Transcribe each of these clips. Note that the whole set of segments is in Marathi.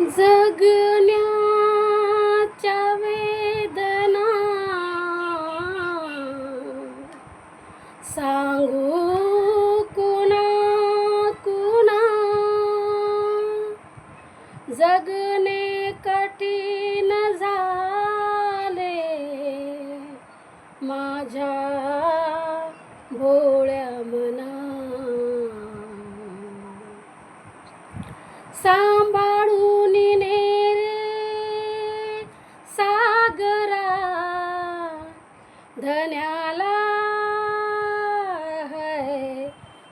जगण्याच्या वेदना. सांगू कुणा कुणा? जगणे कठीण झाले. माझ्या भोळ्या मना. सांभाळ धन्याला है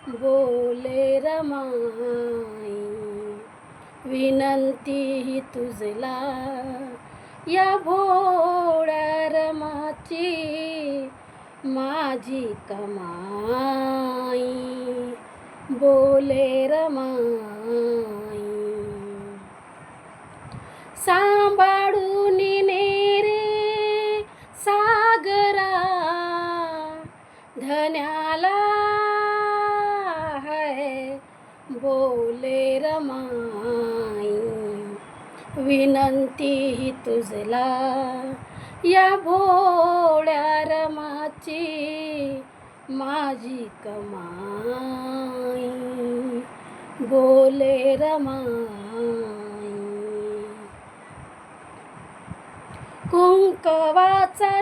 बोले रमाई विनंती ही तुझला या भोळ्या रमाची माझी कमाई बोले रमाई. सांभाळून बोले रमाई विनंती ही तुझला. या भोळ्या रमाची माझी कमाई. बोले रमाई कुंकवाचा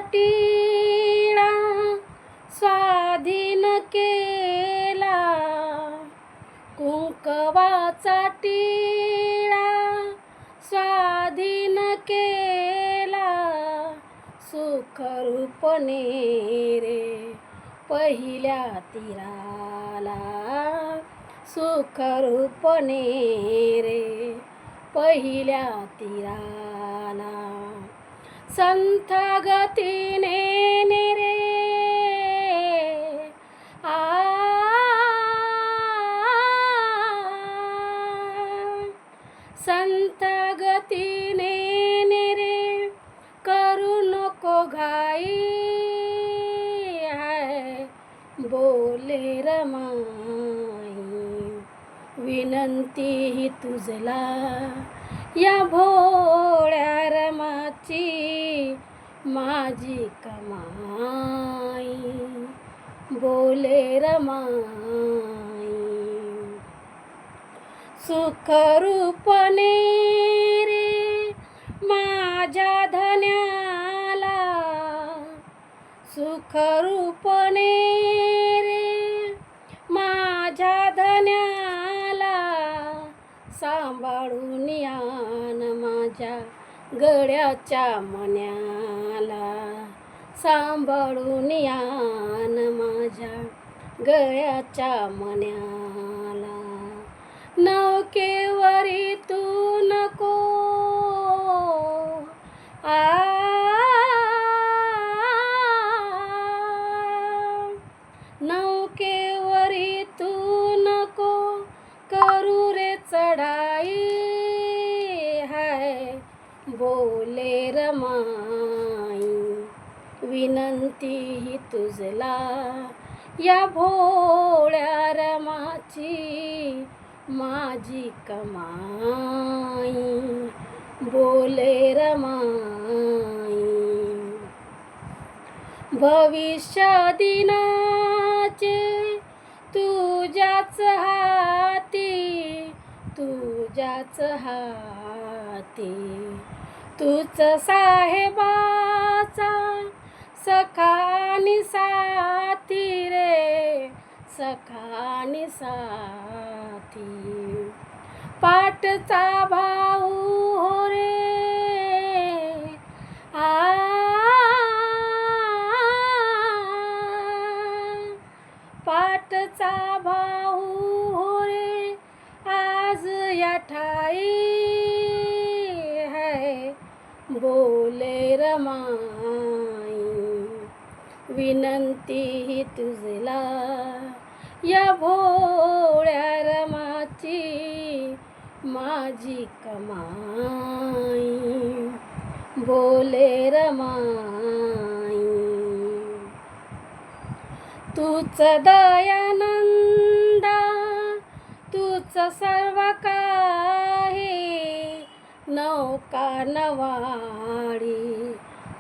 कुंकवाचा टिळा स्वाधीन केला सुखरूपणे रे पहिल्या तीराला. सुखरूपणे रे पहिल्या तीराला. संथ गतीने रे संत गतीने ने रे करू नको घाई. है बोले रमाई विनंती ही तुझला. या भोळ्या रमाची माझी कमाई. बोले रमाई सुखरूपणे रे माझ्या धन्याला. सुखरूपणे रे माझ्या धन्याला. सांभाळून यान माझ्या गड्याच्या मन्याला. सांभाळून यान माझ्या गळ्याच्या मन्या नौकेवरी तू नको. आ. नौकेवरी तू नको. करू रे चढाई. है बोले रमाई. विनंती ही तुझला. या भोळ्या रमाची. माझी कमाई बोले रमाई. भविष्य दिनाचे तुझ्याच हाती तुझ्याच हाती. तूच साहेबाचा सखानी साथी रे सखानी साथी पाठचा भाऊ हो रे. आ. पाटचा भाऊ हो रे. आज या ठाई है. बोले रमाई. विनंती ही तुझला. माझी कमाई बोले रमाई. तूच दयानंदा तूच सर्व काही नौका नवाडी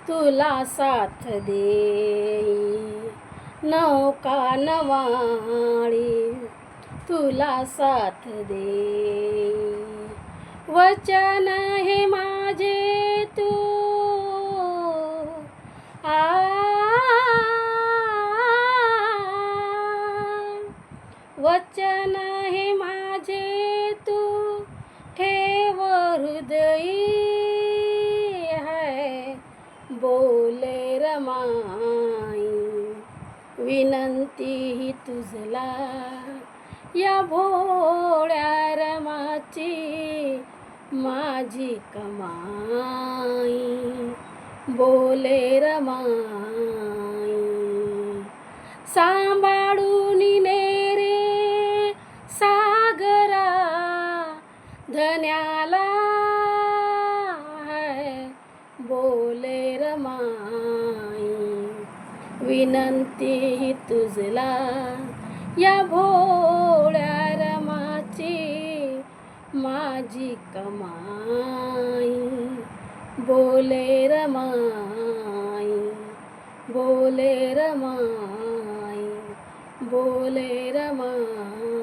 तुला साथ देई. नौका नवाडी तुला साथ देई. वचन हे माझे तू. आ. वचन हे माझे तू. ठेव हृदयी है बोले रमाई. विनंती ही तुझला. या भोळ्या रमाची माझी कमाई बोले रमाई. सांभाळून नेरे सागरा धन्याला बोले रमाई. विनंती तुझला या भोळ्या माझी कमाई बोले रमाई बोले रमाई बोले रमाई